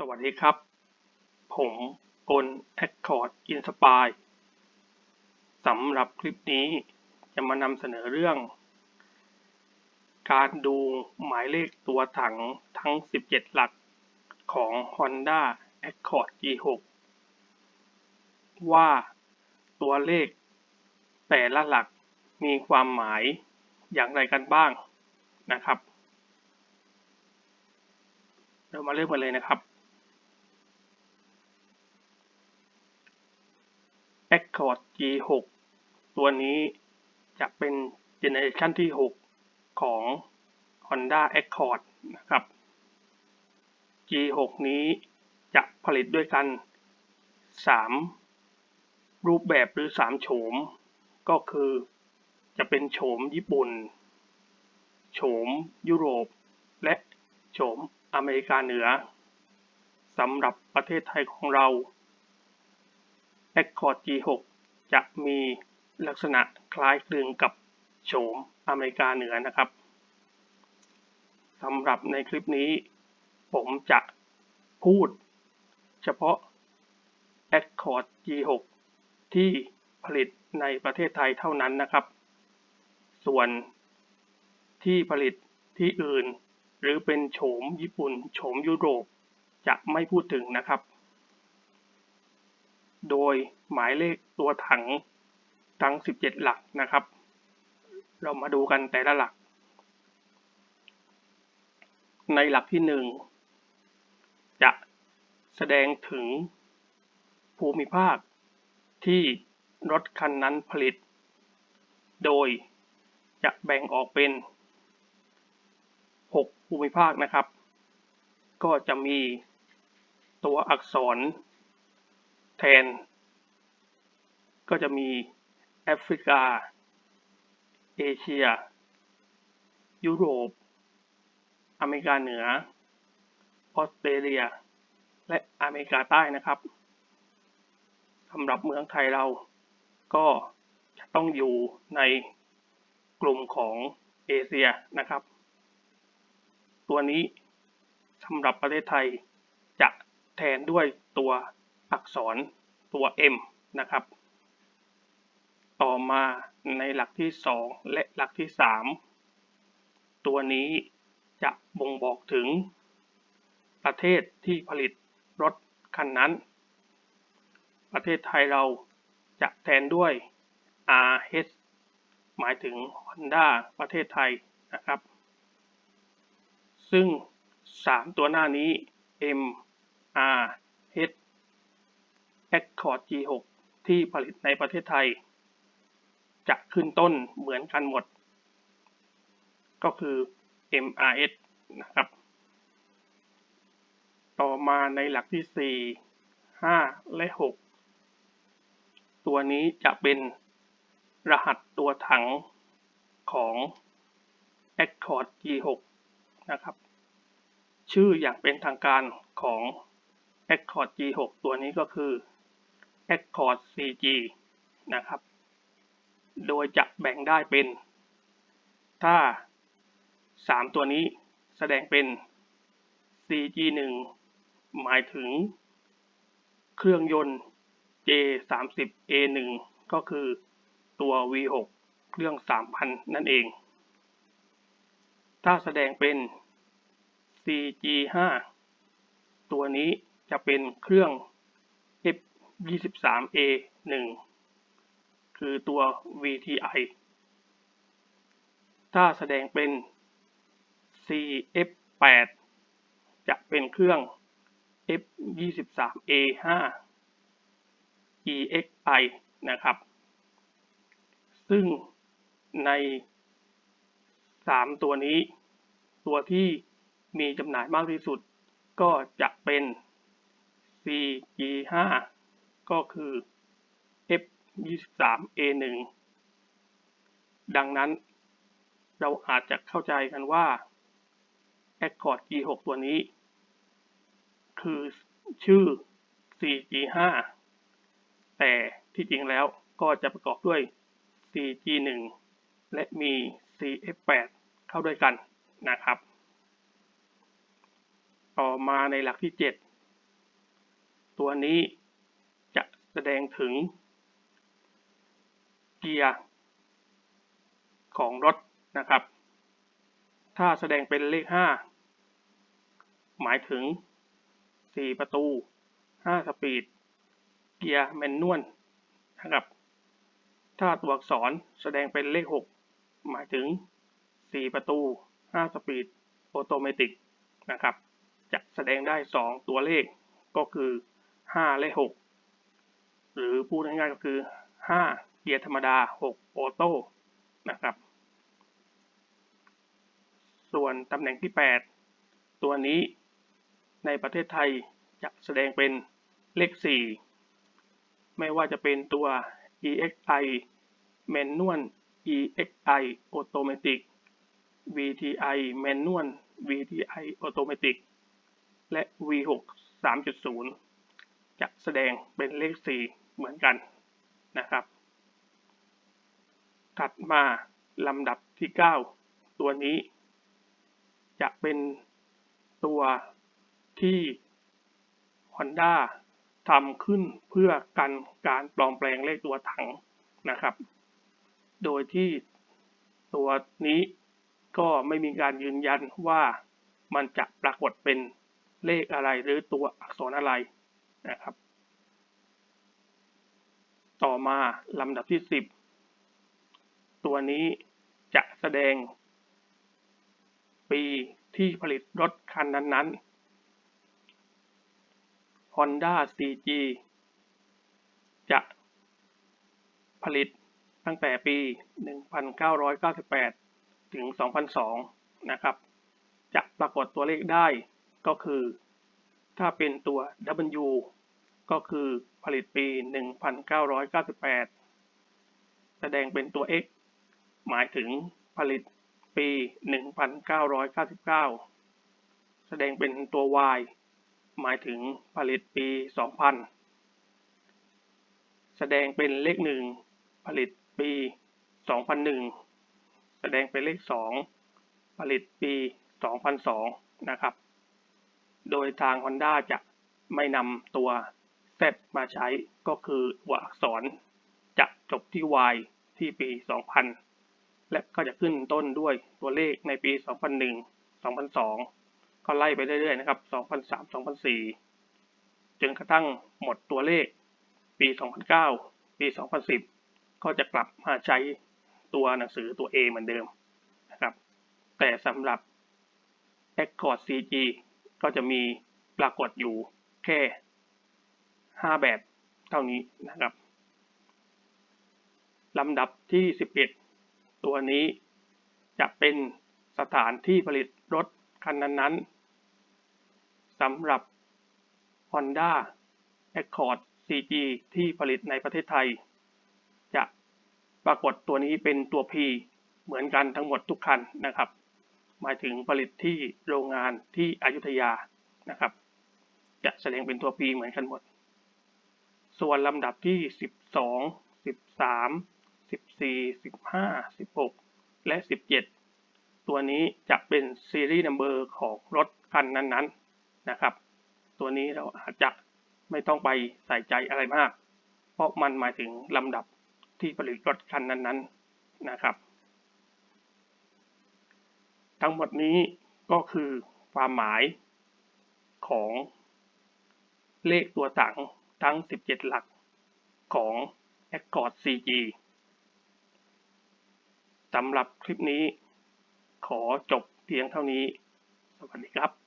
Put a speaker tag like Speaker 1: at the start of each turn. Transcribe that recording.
Speaker 1: สวัสดีครับ ผมกล Accord Inspire สำหรับคลิปนี้จะมานำเสนอเรื่อง การดูหมายเลขตัวถังทั้ง 17 หลักของ Honda Accord G6 ว่าตัวเลข แต่ละหลักมีความหมายอย่างไรกันบ้างนะครับ เรามาเริ่มกันเลยนะครับ Accord G6 ตัวนี้จะเป็นเจเนอเรชันที่ 6 ของ Honda Accord นะครับ G6 นี้จะผลิตด้วยกัน 3 รูปแบบหรือ 3 โฉม ก็คือจะเป็นโฉมญี่ปุ่น โฉมยุโรป และโฉมอเมริกาเหนือสำหรับประเทศไทยของเรา Accord G6 จะมีลักษณะคล้ายคลึงกับโฉมอเมริกาเหนือนะครับสำหรับในคลิปนี้ ผมจะพูด เฉพาะ Accord G6 ที่ผลิตในประเทศไทยเท่านั้นนะครับ ส่วนที่ผลิตที่อื่น หรือเป็นโฉมญี่ปุ่นโฉมยุโรปจะไม่พูดถึงนะครับ โดยหมายเลขตัวถังทั้ง 17 หลักนะครับ เรามาดูกันแต่ละหลัก ในหลักที่ 1 จะแสดงถึงภูมิภาคที่รถคันนั้นผลิต โดยจะแบ่งออกเป็น 6 ภูมิภาคนะครับ ก็จะมีตัวอักษร แทน ก็จะมีแอฟริกา เอเชีย ยุโรป อเมริกาเหนือ ออสเตรเลีย และอเมริกาใต้นะครับสำหรับเมืองไทยเราก็จะต้องอยู่ในกลุ่มของเอเชียนะครับ ตัวนี้สำหรับประเทศไทยจะแทนด้วยตัว อักษรตัว M นะครับ ต่อมาในหลักที่ 2 และหลักที่ 3 ตัวนี้จะบ่งบอกถึง ประเทศที่ผลิตรถคันนั้น ประเทศไทยเราจะแทนด้วย RH หมายถึง Honda ประเทศไทยนะครับ ซึ่ง 3 ตัวหน้านี้ M R Accord G6 ที่ผลิตในประเทศไทย จะขึ้นต้นเหมือนกันหมด ก็คือ MRS นะครับ ต่อมาในหลักที่ 4 5 และ 6 ตัวนี้จะเป็นรหัสตัวถังของ Accord G6 นะครับ ชื่ออย่างเป็นทางการของ Accord G6 ตัวนี้ก็คือ Accord CG นะครับ โดยจะแบ่งได้เป็น ถ้า 3 ตัวนี้แสดงเป็น CG1 หมายถึง เครื่องยนต์ J30A1 ก็คือตัว V6 เครื่อง 3,000 นั่นเอง ถ้าแสดงเป็น CG5 ตัวนี้จะเป็นเครื่อง 23A 1คือตัว VTI ถ้าแสดงเป็น CF8 จะเป็นเครื่อง F23A5 EXI นะครับ ซึ่งใน 3 ตัวนี้ ตัวที่มีจำหน่ายมากที่สุดก็จะเป็น CG5 ก็คือ F23A1 ดังนั้น เราอาจจะเข้าใจกันว่า Accord G6 ตัวนี้ คือชื่อ CG5 แต่ที่จริงแล้วก็จะประกอบด้วย CG1 และมี CF8 เข้าด้วยกันนะครับ ต่อมาในหลักที่ 7 ตัวนี้ แสดงถึงเกียร์ของรถนะครับ ถ้าแสดงเป็นเลข 5 หมายถึง 4 ประตู 5 สปีด เกียร์แมนนวลนะครับ ถ้าตัวอักษรแสดงเป็นเลข 6 หมายถึง 4 ประตู 5 สปีดออโตเมติกนะครับ จะแสดงได้ 2 ตัวเลขก็คือ 5 และ 6 หรือพูดง่ายๆก็คือ5เกียร์ธรรมดา6ออโต้นะครับ ส่วนตำแหน่งที่ 8 ตัวนี้ในประเทศไทยจะแสดงเป็นเลข 4 ไม่ว่าจะเป็นตัว EXI Manual EXI Automatic VTI Manual VTI Automatic และ V6 3.0 จะแสดงเป็นเลข 4 เหมือนกันนะครับ ถัดมาลำดับที่ 9 ตัวนี้ จะเป็นตัวที่ Honda ทำขึ้นเพื่อกันการปลอมแปลงเลขตัวถังนะครับ โดยที่ตัวนี้ก็ไม่มีการยืนยันว่ามันจะปรากฏเป็นเลขอะไรหรือตัวอักษรอะไรนะครับ ต่อมาลำดับที่ 10 ตัวนี้จะแสดง ปีที่ผลิตรถคันนั้นๆ Honda CG จะผลิตตั้งแต่ปี 1998 ถึง 2002 นะครับ จะปรากฏตัวเลขได้ก็คือ ถ้าเป็นตัว W ก็คือ ผลิตปี 1998 แสดงเป็นตัว X หมายถึงผลิตปี 1999 แสดงเป็นตัว Y หมายถึงผลิตปี 2000 แสดงเป็นเลขหนึ่งผลิตปี 2001 แสดงเป็นเลข 2 ผลิตปี 2002 นะครับ โดยทาง Honda จะไม่นำตัว Z มาใช้ก็คือตัวอักษรจะจบที่ Y ที่ปี 2000 และก็จะขึ้นต้นด้วยตัวเลขในปี 2001 2002 ก็ไล่ไปเรื่อยๆนะครับ 2003 2004 จนกระทั่งหมดตัวเลขปี 2009 ปี 2010 ก็จะกลับมาใช้ตัวหนังสือตัว A เหมือนเดิมนะครับ แต่สำหรับ Accord CG ก็จะมีปรากฏอยู่แค่ 5แบบเท่านี้นะครับลำดับที่ 11 ตัวนี้จะเป็นสถานที่ผลิตรถคันนั้นๆสำหรับ Honda Accord CG ที่ผลิตในประเทศไทย จะปรากฏตัวนี้เป็นตัว P เหมือนกันทั้งหมดทุกคันนะครับ หมายถึงผลิตที่โรงงานที่อยุธยานะครับ จะแสดงเป็นตัว P เหมือนกันหมด ส่วนลำดับที่ 12 13 14 15 16 และ 17 ตัวนี้จะเป็นซีรีส์นัมเบอร์ของรถคันนั้นๆนะครับ ตัวนี้เราอาจจะไม่ต้องไปใส่ใจอะไรมาก เพราะมันหมายถึงลำดับที่ผลิตรถคันนั้นๆนะครับ ทั้งหมดนี้ก็คือความหมายของเลขตัวถัง ทั้ง 17 หลักของ Accord CG สำหรับคลิปนี้ขอจบเพียงเท่านี้ สวัสดีครับ